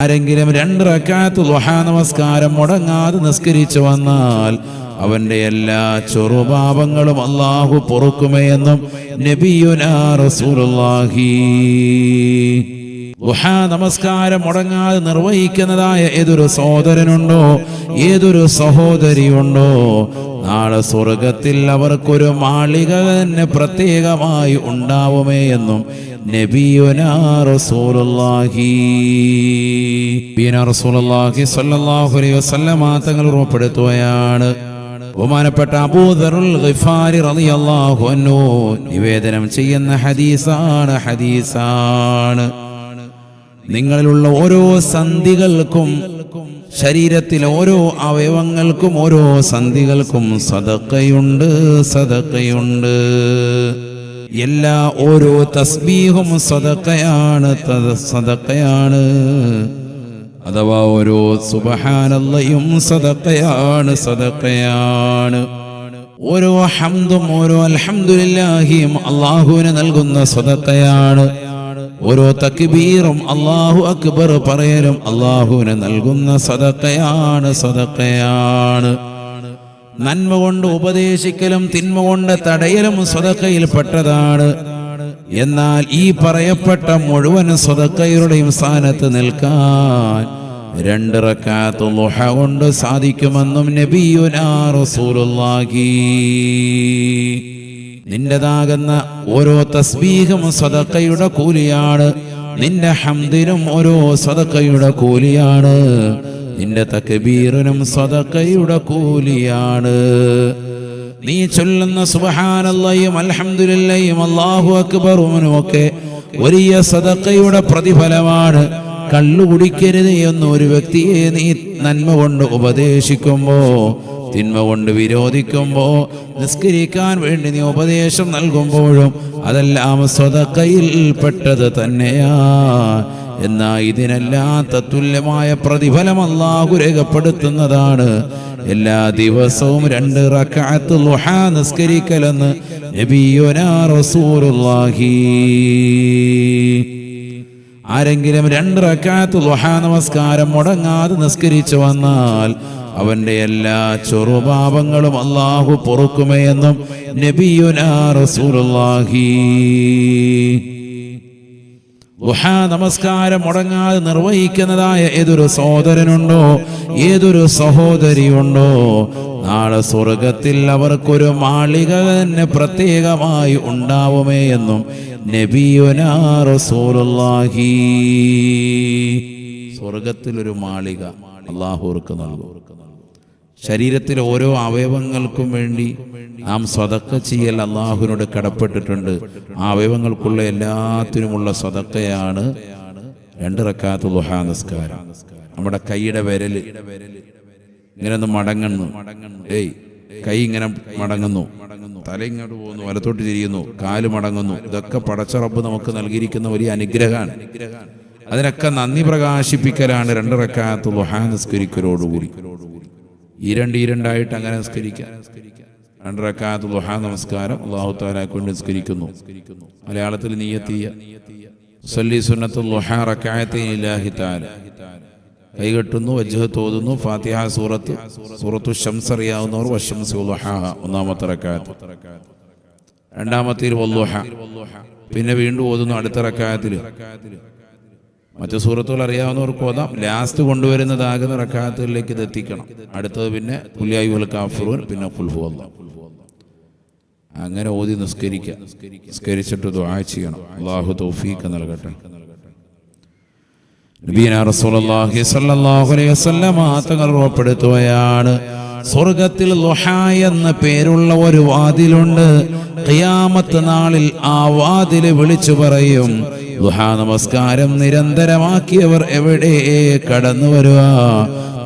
ആരെങ്കിലും രണ്ട് റക്കാത്ത് ദുഹാ നമസ്കാരം മുടങ്ങാതെ നിസ്കരിച്ചു വന്നാൽ അവന്റെ എല്ലാ ചെറുപാപങ്ങളും അള്ളാഹു റസൂലുള്ളാഹി. ദുഹാ നമസ്കാരം മുടങ്ങാതെ നിർവഹിക്കുന്നതായ ഏതൊരു സഹോദരനുണ്ടോ ഏതൊരു സഹോദരിയുണ്ടോ നാളെ സ്വർഗത്തിൽ അവർക്കൊരു മാളിക തന്നെ പ്രത്യേകമായി ഉണ്ടാവുമേ എന്നും വസല്ലമ തങ്ങൾ ഉറപ്പെടുത്തുകയാണ് ബഹുമാനപ്പെട്ട അബൂദറുൽ ഗിഫാരി റളിയല്ലാഹു അൻഹു നിവേദനം ചെയ്യുന്ന ഹദീസാണ് ഹദീസാണ്. നിങ്ങളിലുള്ള ഓരോ സന്ധികൾക്കും ശരീരത്തിൽ ഓരോ അവയവങ്ങൾക്കും ഓരോ സന്ധികൾക്കും സദക്കയുണ്ട് സദക്കയുണ്ട് എല്ലാ ഓരോ തസ്ബീഹും സദക്കയാണ് സദക്കയാണ് അഥവാ ഓരോ സുബഹാനല്ലയും സദക്കയാണ് സദക്കയാണ് ഓരോ ഹംദും ഓരോ അൽഹംദുലില്ലാഹിയും അള്ളാഹുവിന് നൽകുന്ന സദക്കയാണ് ഓരോ തക്ബീറും അള്ളാഹു അക്ബർ പറയലും അള്ളാഹുവിന് നൽകുന്ന സദക്കയാണ് സദക്കയാണ് നന്മ കൊണ്ട് ഉപദേശിക്കലും തിന്മ കൊണ്ട് തടയലും സ്വതക്കയിൽപ്പെട്ടതാണ്. എന്നാൽ ഈ പറയപ്പെട്ട മുഴുവൻ സ്വതക്കയുടെയും സ്ഥാനത്ത് നിൽക്കാൻ രണ്ട് റക്കാത്ത് കൊണ്ട് സാധിക്കുമെന്നും നബിയുനാ റസൂലുള്ളാഹി. നിന്റേതാകുന്ന ഓരോ തസ്ബീഹും സദക്കയുടെ കൂലിയാണ്. നിന്റെ ഹംദിനും ഓരോ സദക്കയുടെ കൂലിയാണ്. നിന്റെ തക്ബീറിനും സദക്കയുടെ കൂലിയാണ്. നീ ചൊല്ലുന്ന സുബഹാനല്ലയും അലഹമുല്ലയും അള്ളാഹു അക്ബറുമനും ഒക്കെ വലിയ സദക്കയുടെ പ്രതിഫലമാണ്. കള്ളു കുടിക്കരുത് എന്ന് ഒരു വ്യക്തിയെ നീ നന്മ കൊണ്ട് ഉപദേശിക്കുമ്പോ തിന്മ കൊണ്ട് വിരോധിക്കുമ്പോ നിസ്കരിക്കാൻ വേണ്ടി നീ ഉപദേശം നൽകുമ്പോഴും അതെല്ലാം സ്വതക്കയിൽ പെട്ടത് തന്നെയാ. എന്നാ ഇതിനെല്ലാത്ത തുല്യമായ പ്രതിഫലം അല്ലാഹു രേഖപ്പെടുത്തുന്നതാണ്. എല്ലാ ദിവസവും രണ്ട് റക്കാത്ത് ലുഹ നിസ്കരിക്കലെന്ന് റസൂലുള്ളാഹി. ആരെങ്കിലും രണ്ട് റക്കാത്ത് ലുഹാ നമസ്കാരം മുടങ്ങാതെ നിസ്കരിച്ചു വന്നാൽ അവന്റെ എല്ലാ ചെറുപാപങ്ങളും അള്ളാഹു പൊറുക്കുമേ എന്നും നബിയുനാ റസൂലുള്ളാഹി. ലുഹാ നമസ്കാരം മുടങ്ങാതെ നിർവഹിക്കുന്നതായ ഏതൊരു സഹോദരനുണ്ടോ? ഏതൊരു സഹോദരിയുണ്ടോ? നാളെ സ്വർഗത്തിൽ അവർക്കൊരു മാളിക തന്നെ പ്രത്യേകമായി ഉണ്ടാവുമേ എന്നും നബിയുനാ റസൂലുള്ളാഹി. സ്വർഗത്തിൽ ഒരു മാളിക അള്ളാഹുർക്ക് നൽകും. ശരീരത്തിലെ ഓരോ അവയവങ്ങൾക്കും വേണ്ടി നാം സ്വതക്ക ചെയ്യൽ അള്ളാഹുവിനോട് കടപ്പെട്ടിട്ടുണ്ട്. ആ അവയവങ്ങൾക്കുള്ള എല്ലാത്തിനുമുള്ള സ്വതക്കയാണ് രണ്ട് റക്കാത്ത ലുഹാ നിസ്കാരം. നമ്മുടെ കൈയുടെ വിരൽ ഇങ്ങനെ ഒന്ന് മടങ്ങുന്നു. ഏയ് കൈ ഇങ്ങനെ മടങ്ങുന്നു. തല ഇങ്ങോട്ട് പോകുന്നു വലത്തോട്ട് തിരിയുന്നു കാൽ മടങ്ങുന്നു. ഇതൊക്കെ പടച്ച റബ്ബ് നമുക്ക് നൽകിയിരിക്കുന്ന വലിയ അനുഗ്രഹമാണ്. അതിനൊക്കെ നന്ദി പ്രകാശിപ്പിക്കലാണ് രണ്ട് റക്കാത്ത നിസ്കരിക്കലോടുകൂടി. ഈ ഇരണ്ടായിട്ട് അങ്ങനെ നിസ്കരിക്കാം. രണ്ടരക്കാത്ത ദുഹാ നമസ്കാരം അള്ളാഹു താലാക്ക് വേണ്ടി നിസ്കരിക്കുന്നു. മലയാളത്തിൽ നീയത്തിയ സല്ലി സുന്നത്തുൽ ലുഹാ റക്കായത്തിൻ ഇലാഹി താല കൈകെട്ടുന്നു വജ്ജഹ തോതുന്നു ഫാത്തിഹ സൂറത്ത് സൂറത്തു ഷംസ് അറിയാവുന്നവർ വഷംസ് ഒന്നാമത്തെ റക്കായത്ത് രണ്ടാമത്തെ വല്ലുഹ പിന്നെ വീണ്ടും ഓതുന്നു അടുത്ത റക്കായത്തിൽ മറ്റു സൂറത്തുകൾ അറിയാവുന്നവർക്ക് ഓതാം ലാസ്റ്റ് കൊണ്ടുവരുന്നതാകുന്ന റക്കാത്തുകളിലേക്ക് ഇത് എത്തിക്കണം. അടുത്തത് പിന്നെ പുലിയായി ഉൽ കാഫറൂൻ പിന്നെ ഫുൽഹു അള്ളാഹ് അങ്ങനെ ഓതി നിസ്കരിക്കുക. നിസ്കരിച്ചിട്ട് ദുആ ചെയ്യണം. അള്ളാഹു തൗഫീഖ് നൽകട്ടെ. നബീന റസൂലുള്ളാഹി സ്വല്ലല്ലാഹു അലൈഹി വസല്ലമ തങ്ങൾ ഉറപ്പെടുത്തുകയാണ് സ്വർഗത്തിൽ എന്ന പേരുള്ള ഒരു വാതിലുണ്ട്. ഖിയാമത്ത് നാളിൽ ആ വാതിൽ വിളിച്ചു പറയും. ലുഹ നമസ്കാരം നിരന്തരമാക്കിയവർ എവിടെ കടന്നു വരുക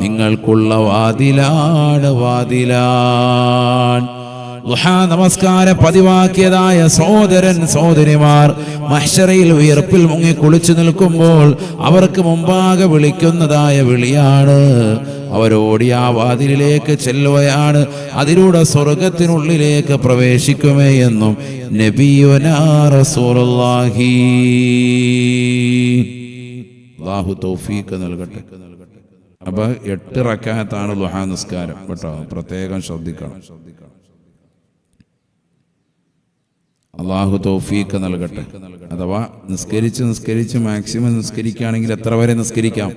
നിങ്ങൾക്കുള്ള വാതിലാണ് വാതിലാൻ നമസ്കാരം പതിവാക്കിയതായ സഹോദരൻ സഹോദരിമാർ മഹ്ഷറയിൽ ഉയർപ്പിൽ മുങ്ങി കുളിച്ചു നിൽക്കുമ്പോൾ അവർക്ക് മുമ്പാകെ വിളിക്കുന്നതായ വിളിയാണ്. അവരോടി ആ വാതിലിലേക്ക് ചെല്ലുകയാണ്. അതിലൂടെ സ്വർഗത്തിനുള്ളിലേക്ക് പ്രവേശിക്കുമേ എന്നും നൽകട്ടെ. അപ്പൊ എട്ട് റക്കാത്താണ് ലുഹാ നിസ്കാരം. കേട്ടോ പ്രത്യേകം ശ്രദ്ധിക്കണം. അള്ളാഹു തോഫീക്ക് നൽകട്ടെ. അഥവാ നിസ്കരിച്ച് നിസ്കരിച്ച് മാക്സിമം നിസ്കരിക്കുകയാണെങ്കിൽ എത്ര വരെ നിസ്കരിക്കാം?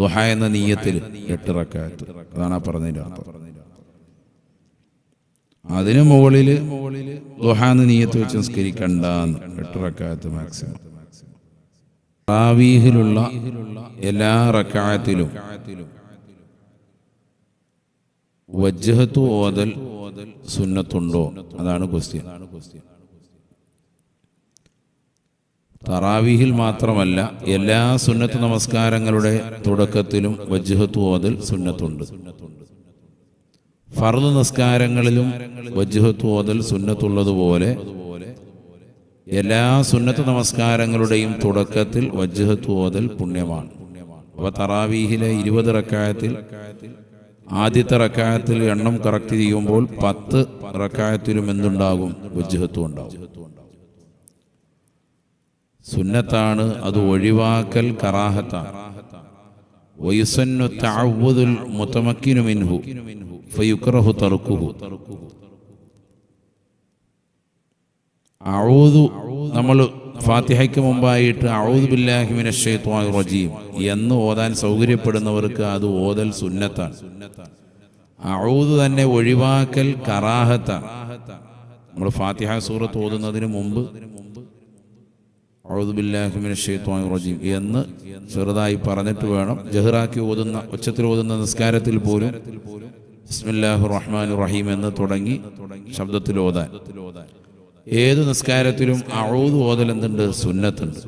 ദുഹ എന്ന നീയത്തിൽ എട്ട് റക്കായത്ത് അതാണ് ആ പറഞ്ഞതിന്റെ അർത്ഥം. അതിനു മുകളിൽ ലുഹാന്ന് നീയത്ത് വെച്ച് നിസ്കരിക്കണ്ടെന്ന് എട്ട് റക്കായത്ത് മാക്സിമം. റാവീഹിലുള്ള എല്ലാ റക്കായത്തിലും വജ്ജഹത്തു ഓതൽ സുന്നത്തുണ്ടോ? അതാണ് ക്വസ്റ്റ്യൻ. തറാവീഹിൽ മാത്രമല്ല എല്ലാ സുന്നത്ത് നമസ്കാരങ്ങളുടെ തുടക്കത്തിലും വജ്ജഹത്തു ഓതൽ സുന്നത്തുണ്ട്. ഫർദ് നിസ്കാരങ്ങളിലും വജ്ജഹത്തു ഓതൽ സുന്നത്തുള്ളതുപോലെ എല്ലാ സുന്നത്ത് നമസ്കാരങ്ങളുടെയും തുടക്കത്തിൽ വജ്ജഹത്തു ഓതൽ പുണ്യമാണ്. അപ്പൊ തറാവീഹിലെ ഇരുപത് റക്കായത്തിൽ ആദ്യത്തെ റക്കായത്തിൽ എണ്ണം കറക്റ്റ് ചെയ്യുമ്പോൾ പത്ത് റക്കായത്തിലും എന്തുണ്ടാകും? വജ്ജഹത്വം ഉണ്ടാകും. സുന്നത്താണ് അത് ഒഴിവാക്കൽ കറാഹത്താണ്. നമ്മൾ ഫാത്തിഹയ്ക്ക് മുമ്പായിട്ട് അഊദു ബില്ലാഹി മിനശ് റജീം എന്ന് ഓതാൻ സൗകര്യപ്പെടുന്നവർക്ക് അത് ഓതൽ സുന്നത്താണ്. അഴുതു തന്നെ ഒഴിവാക്കൽ കറാഹത്താണ്. നമ്മൾ ഫാത്തിഹ സൂറത്ത് ഓതുന്നതിന് മുമ്പ് റജീം എന്ന് ചെറുതായി പറഞ്ഞിട്ട് വേണം. ജഹ്റാക്കി ഓതുന്ന ഉച്ചത്തിൽ ഓതുന്ന നിസ്കാരത്തിൽ പോലും ബിസ്മില്ലാഹു റഹ്മാൻ റഹീം എന്ന് തുടങ്ങി ശബ്ദത്തിൽ ഓതാൻ. ഏത് നിസ്കാരത്തിലും അഴൂത് ഓതൽ എന്തുണ്ട്? സുന്നത്തുണ്ട്.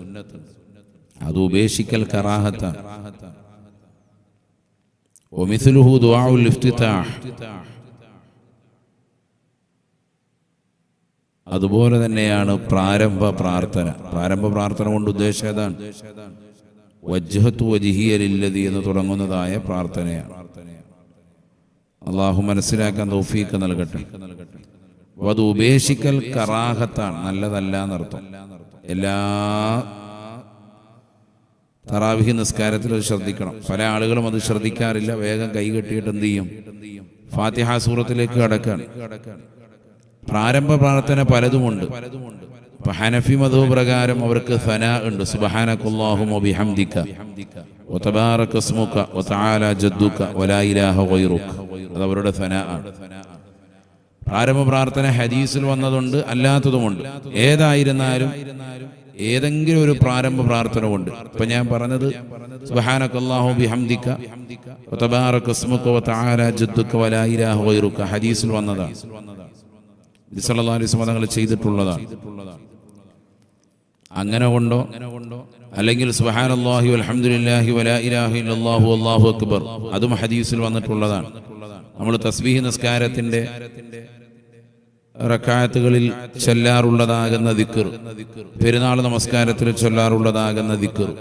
അത് ഉപേക്ഷിക്കൽ കറാഹത്താണ്. ഒമിസുലുഹു ദുആഉൽ ഇഫ്തിതാഹ്. അതുപോലെ തന്നെയാണ് പ്രാരംഭ പ്രാർത്ഥന. പ്രാരംഭ പ്രാർത്ഥന കൊണ്ട് ഉദ്ദേശം വജ്ഹത്തു വജിഹിയലില്ലതി എന്ന് തുടങ്ങുന്നതായ പ്രാർത്ഥനയാണ്. അള്ളാഹു മനസ്സിലാക്കാൻ തൗഫീക്ക് നൽകട്ടെ. അത് ഉപേക്ഷിക്കൽ കറാഹത്താണ്. നല്ലതല്ല എന്നർത്ഥം എല്ലാ തറാവിഹി നിസ്കാരത്തിൽ അത് ശ്രദ്ധിക്കണം. പല ആളുകളും അത് ശ്രദ്ധിക്കാറില്ല. വേഗം കൈ കെട്ടിയിട്ട് എന്ത് ചെയ്യും? ഫാത്തിഹ സൂറത്തിലേക്ക് കടക്കാണ്. പ്രാരംഭ പ്രാർത്ഥന പലതുമുണ്ട്. ഇപ്പൊ ഹനഫി മധു പ്രകാരം അവർക്ക് സന ഉണ്ട്. സുബഹാനക്കുല്ലാഹും പ്രാരംഭ പ്രാർത്ഥന ഹദീസിൽ വന്നതുണ്ട് അല്ലാത്തതുമുണ്ട്. ഏതായിരുന്നാലും ഏതെങ്കിലും ഒരു പ്രാരംഭ പ്രാർത്ഥന കൊണ്ട് ഇപ്പൊ ഞാൻ പറഞ്ഞത് സുബ്ഹാനക്കല്ലാഹു ഹദീസിൽ വന്നതാണ്. തങ്ങൾ ചെയ്തിട്ടുള്ളതാണ്. അങ്ങനെ കൊണ്ടോ? അല്ലെങ്കിൽ സുഹാനല്ലാഹി അലഹമുല്ലാഹി വലാ ഇലാഹ അല്ലാഹു അക്ബർ. അതും ഹദീസിൽ വന്നിട്ടുള്ളതാണ്. നമ്മൾ തസ്ബീഹ് നിസ്കാരത്തിന്റെ റക്കായത്തുകളിൽ ചൊല്ലാറുള്ളതാകുന്ന ദിക്കർ പെരുന്നാൾ നമസ്കാരത്തിൽ ചൊല്ലാറുള്ളതാകുന്ന ദിക്കർ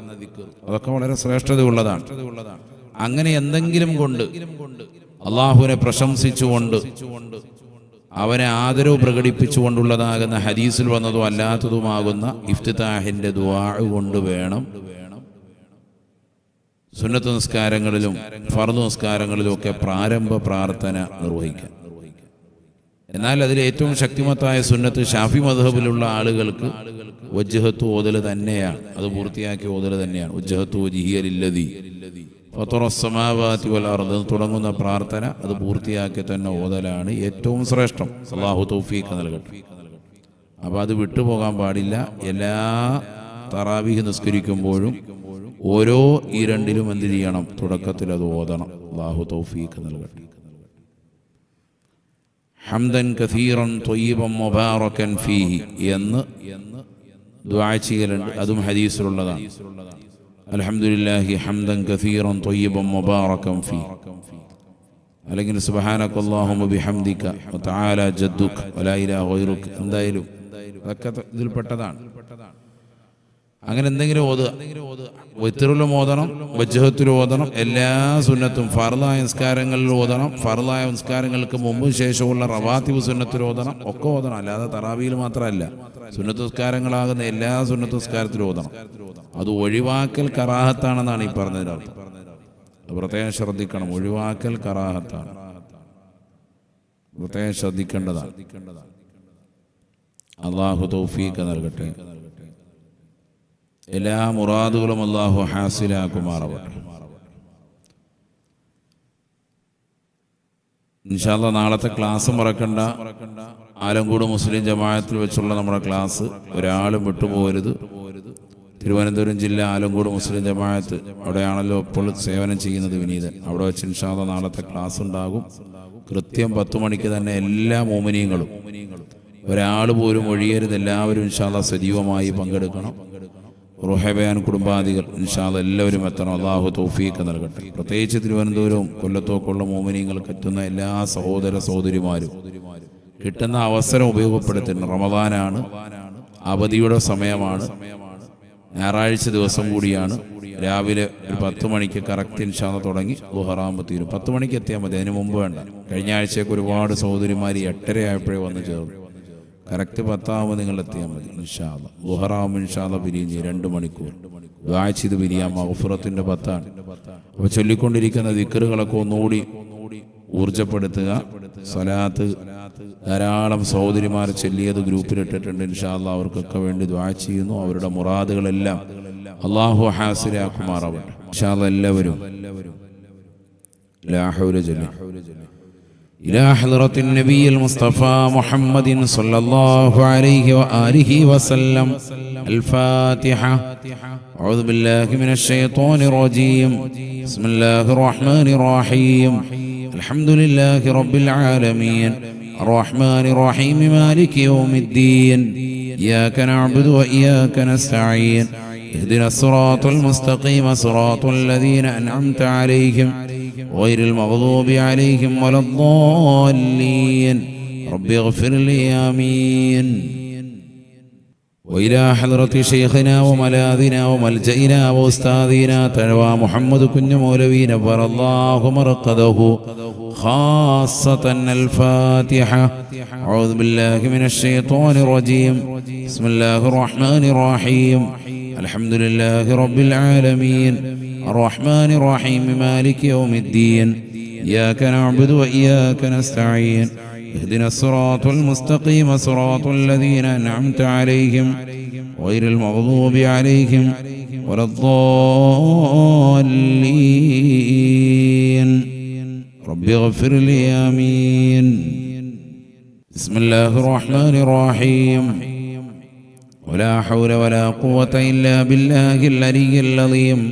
അതൊക്കെ വളരെ ശ്രേഷ്ഠതയുള്ളതാണ്. അങ്ങനെ എന്തെങ്കിലും കൊണ്ട് അള്ളാഹുവിനെ പ്രശംസിച്ചുകൊണ്ട് അവനെ ആദരവ് പ്രകടിപ്പിച്ചുകൊണ്ടുള്ളതാകുന്ന ഹദീസിൽ വന്നതും അല്ലാത്തതുമാകുന്ന ഇഫ്തിതാഹിന്റെ ദ്വാ കൊണ്ട് വേണം. സുന്നത്ത് നിസ്കാരങ്ങളിലും ഫർദ് നിസ്കാരങ്ങളിലും ഒക്കെ പ്രാരംഭ പ്രാർത്ഥന നിർവഹിക്കാം. എന്നാൽ അതിൽ ഏറ്റവും ശക്തിമത്തായ സുന്നത്ത് ഷാഫി മധബിലുള്ള ആളുകൾക്ക് ഒജ്ജഹത്ത് ഓതൽ തന്നെയാണ്. അത് പൂർത്തിയാക്കിയ ഓതൽ തന്നെയാണ്. വജ്ജഹത്ത് വലർന്ന് തുടങ്ങുന്ന പ്രാർത്ഥന അത് പൂർത്തിയാക്കി തന്നെ ഓതലാണ് ഏറ്റവും ശ്രേഷ്ഠം. അള്ളാഹു തൗഫീഖ് നൽകട്ടെ. അപ്പോൾ അത് വിട്ടുപോകാൻ പാടില്ല. എല്ലാ തറാവിഹ് നിസ്കരിക്കുമ്പോഴും ഓരോ ഈ രണ്ടിലും എന്ത് ചെയ്യണം? തുടക്കത്തിൽ അത് ഓതണം. അള്ളാഹു തൗഫീഖ് നൽകട്ടെ. ഹംദൻ കസീറൻ തൊയ്യബം മുബാറക്കൻ ഫീഹി എന്ന് ദുആ ചെയ്യലുണ്ട്. അതും ഹദീസിലുള്ളതാണ്. അൽഹംദുലില്ലാഹി ഹംദൻ കഥീറൻ തൊയ്യബം മുബാറക്കൻ ഫീ അല്ലെങ്കിൽ സുബ്ഹാനക അല്ലാഹുമ്മ ബിഹംദിക വതആല ജദ്ദുക വലാ ഇലാഹ ഗൈറുക എന്തായാലും അതൊക്കെ ഇതിൽപ്പെട്ടതാണ് അങ്ങനെ എന്തെങ്കിലും ഓതുക. വിത്തറിലും ഓതണം വജ്ജഹത്തിലും ഓതണം എല്ലാ സുന്നത്തും ഫർദായ നിസ്കാരങ്ങളിൽ ഓതണം ഫർദായ നിസ്കാരങ്ങൾക്ക് മുമ്പും ശേഷമുള്ള റവാത്തിബ് സുന്നത്തിൽ ഓതണം ഒക്കെ ഓതണം. അല്ലാതെ തറാവിയിൽ മാത്രമല്ല. സുന്നത്ത് നിസ്കാരങ്ങളാകുന്ന എല്ലാ സുന്നത്ത് നിസ്കാരത്തിലും ഓതണം. അത് ഒഴിവാക്കൽ കറാഹത്താണെന്നാണ് ഈ പറഞ്ഞതിന്റെ അർത്ഥം. പ്രത്യേകം ശ്രദ്ധിക്കണം. ഒഴിവാക്കൽ കറാഹത്താണ്. പ്രത്യേകം ശ്രദ്ധിക്കേണ്ടതാണ്. അള്ളാഹു തൗഫീഖ് നൽകട്ടെ. എല്ലാ മുറാദുകളും അള്ളാഹു ഹാസിലാക്കുമാറാവട്ടെ. ഇൻഷാല്ല നാളത്തെ ക്ലാസ് മറക്കണ്ട. ആലങ്കോട് മുസ്ലിം ജമാഅത്തിൽ വെച്ചുള്ള നമ്മുടെ ക്ലാസ് ഒരാളും വിട്ടുപോകരുത്. തിരുവനന്തപുരം ജില്ല ആലങ്കോട് മുസ്ലിം ജമാഅത്ത് അവിടെയാണല്ലോ ഇപ്പോൾ സേവനം ചെയ്യുന്നത് വിനീതൻ അവിടെ വെച്ച് ഇൻഷാല്ല നാളത്തെ ക്ലാസ് ഉണ്ടാകും. കൃത്യം പത്ത് മണിക്ക് തന്നെ എല്ലാ മോമിനിയങ്ങളും ഒരാൾ പോലും ഒഴിയരുത്. എല്ലാവരും ഇൻഷാല്ല സജീവമായി പങ്കെടുക്കണം. റുഹബയാൻ കുടുംബാദികൾ. നിഷാദ് എല്ലാവരും എത്തണം. അള്ളാഹു തൗഫീഖ് നൽകട്ടെ. പ്രത്യേകിച്ച് തിരുവനന്തപുരവും കൊല്ലത്തോക്കുള്ള മോമിനിയങ്ങൾക്ക് എത്തുന്ന എല്ലാ സഹോദര സഹോദരിമാരും കിട്ടുന്ന അവസരം ഉപയോഗപ്പെടുത്തുന്നു റമദാനാണ്. അവധിയുടെ സമയമാണ്. ഞായറാഴ്ച ദിവസം കൂടിയാണ്. രാവിലെ ഒരു പത്ത് മണിക്ക് കറക്റ്റ് ഇൻഷാദ് തുടങ്ങി ഗുഹറാമ്പ് തീരും. പത്ത് മണിക്ക് എത്തിയാൽ മതി. അതിന് മുമ്പ് വേണ്ട. കഴിഞ്ഞ ആഴ്ചയൊക്കെ ഒരുപാട് സഹോദരിമാർ എട്ടര ആയപ്പോഴേ വന്ന് ചേർന്നു. കറക്റ്റ് പത്താവ് നിങ്ങൾ എത്തിയാൽ മതി ഇൻഷാല്ല ദുഹറാവുമ്പോൾ ഇൻഷാല്ല ചെയ്യും രണ്ട് മണിക്കൂർ. വായിച്ചത് പിരിയാം മഹഫുറത്തിന്റെ പത്താണ്. അപ്പോൾ ചൊല്ലിക്കൊണ്ടിരിക്കുന്ന ദിക്കറുകളൊക്കെ ഒന്നുകൂടി ഊർജപ്പെടുത്തുക. സ്വലാത്ത് ധാരാളം സഹോദരിമാർ ചൊല്ലിയത് ഗ്രൂപ്പിലിട്ടിട്ടുണ്ട് ഇൻഷാല്ല അവർക്കൊക്കെ വേണ്ടി ദ്വാ ചെയ്യുന്നു. അവരുടെ മുറാദുകളെല്ലാം അള്ളാഹു ഹാസിരാക്കുമാറാവട്ടെ ഇൻഷാല്ല എല്ലാവരും. ലാഹുല ജലി إلى حضرة النبي المصطفى محمد صلى الله عليه وآله وسلم. الفاتحة. أعوذ بالله من الشيطان الرجيم. بسم الله الرحمن الرحيم. الحمد لله رب العالمين. الرحمن الرحيم مالك يوم الدين. إياك نعبد وإياك نستعين. اهدنا الصراط المستقيم صراط الذين أنعمت عليهم. غير المغضوب عليهم ولا الضالين. رب اغفر لي آمين. وإلى حضرة شيخنا وملاذنا وملجئنا وأستاذنا تنوى محمد كن مولوي نبر الله مرقده خاصة الفاتحة. أعوذ بالله من الشيطان الرجيم. بسم الله الرحمن الرحيم. الحمد لله رب العالمين. الرحمن الرحيم مالك يوم الدين إياك نعبد وإياك نستعين اهدنا الصراط المستقيم صراط الذين أنعمت عليهم غير المغضوب عليهم ولا الضالين. رب اغفر لي آمين. بسم الله الرحمن الرحيم. ولا حول ولا قوة إلا بالله العلي العظيم.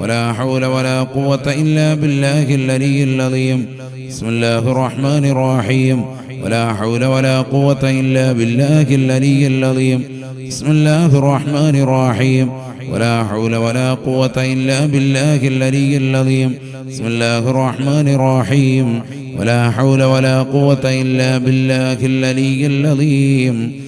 ولا حول ولا قوة إلا بالله العلي العظيم. بسم الله الرحمن الرحيم. ولا حول ولا قوة إلا بالله العلي العظيم. بسم الله الرحمن الرحيم. ولا حول ولا قوة إلا بالله العلي العظيم. بسم الله الرحمن الرحيم. ولا حول ولا قوة إلا بالله العلي العظيم.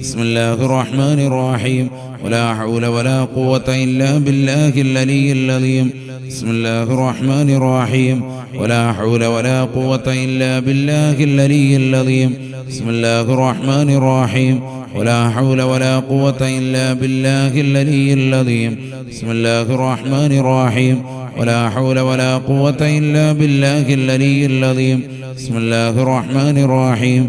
بسم الله الرحمن الرحيم. ولا حول ولا قوة إلا بالله العلي العظيم. بسم الله الرحمن الرحيم. ولا حول ولا قوة إلا بالله العلي العظيم. بسم الله الرحمن الرحيم. ولا حول ولا قوة إلا بالله العلي العظيم. بسم الله الرحمن الرحيم. ولا حول ولا قوة إلا بالله العلي العظيم. بسم الله الرحمن الرحيم.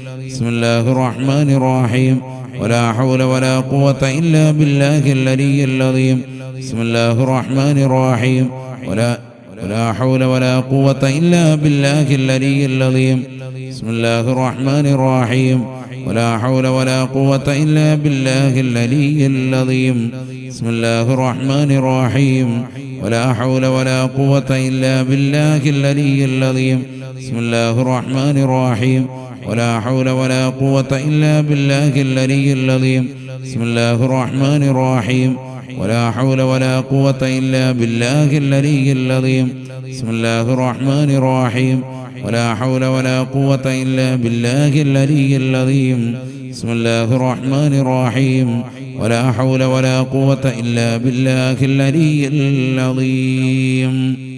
بسم الله الرحمن الرحيم. ولا حول ولا قوة إلا بالله العلي العظيم. بسم الله الرحمن الرحيم. ولا ولا حول ولا قوة إلا بالله العلي العظيم. بسم الله الرحمن الرحيم. ولا حول ولا قوة إلا بالله العلي العظيم. بسم الله الرحمن الرحيم. ولا حول ولا قوة إلا بالله العلي العظيم. بسم الله الرحمن الرحيم. ولا حول ولا قوة إلا بالله العلي العظيم. بسم الله الرحمن الرحيم. ولا حول ولا قوة إلا بالله العلي العظيم. بسم الله الرحمن الرحيم. ولا حول ولا قوة إلا بالله العلي العظيم. بسم الله الرحمن الرحيم. ولا حول ولا قوة إلا بالله العلي العظيم.